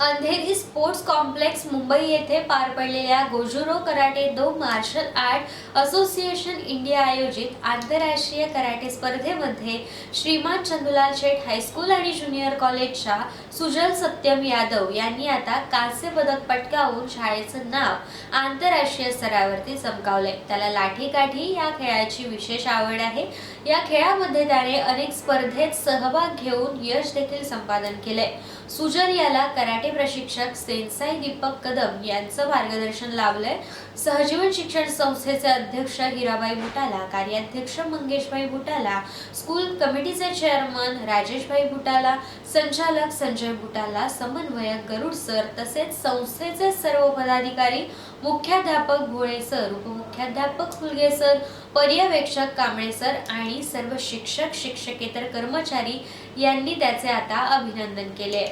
Andheri sports complex Mumbai येथे पार पडलेल्या Goju Ryu karate do martial art association India आयोजित आंतरराष्ट्रीय कराटे स्पर्धेमध्ये श्रीमान चंदुलाल शेठ हायस्कूल आणि ज्युनियर कॉलेजच्या सुजल सत्यम यादव यांनी आता कांस्य पदक पटकावून शाळेचं नाव आंतरराष्ट्रीय स्तरावरती चमकावले त्याला लाठीकाठी या खेळाची विशेष आवड आहे. या खेळामध्ये त्याने अनेक स्पर्धेत सहभाग घेऊन यश देखील संपादन केले सुजल याला कराटे प्रशिक्षक सेनसाई दीपक कदम यांचं मार्गदर्शन लाभलंय. सहजीवन शिक्षण संस्थेचे अध्यक्ष हिराबाई बुटाला कार्याध्यक्ष मंगेशभाई बुटाला स्कूल कमिटीचे चेअरमन राजेशभाई बुटाला संचालक संजय बुटाला समन्वयक गरुड सर तसेच संस्थेचे सर्व पदाधिकारी मुख्याध्यापक भोळे सर उपमुख्याध्यापक फुलगे सर पर्यवेक्षक कांबळे सर आणि सर्व शिक्षक शिक्षकेतर कर्मचारी यांनी त्याचे आता अभिनंदन केले.